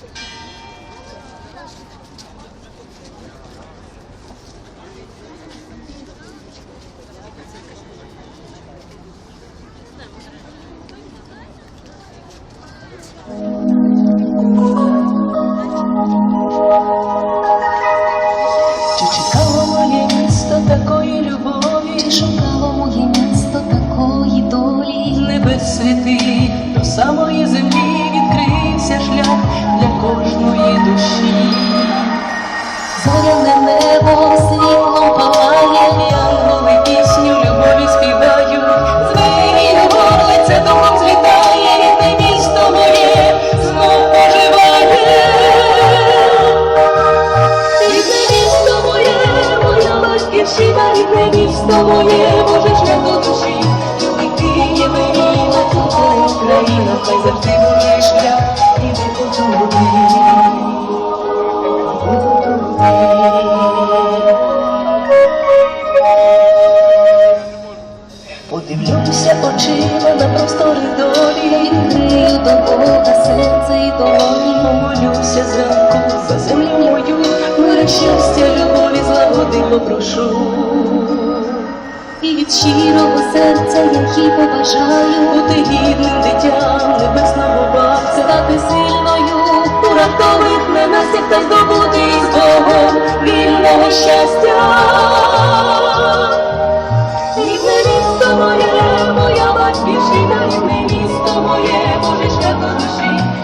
Чи чекало моє місто такої любові? Шукало моє місто такої долі? Небес світи батьківщина, рідне місто моє, Боже шлях до душі, любий Києве, мій матінка Україна, хай завжди Божий шлях. Іде по тобі. Подивлюся очима на простори долі, злагоди попрошу. І від щирого серця, які побажаю, Бути гідним дитям небесного батька, стати сильною, уратових ненастях та здобути з Богом вільного щастя. Моє, моя батьківщина, рідне місто моє, Боже до душі.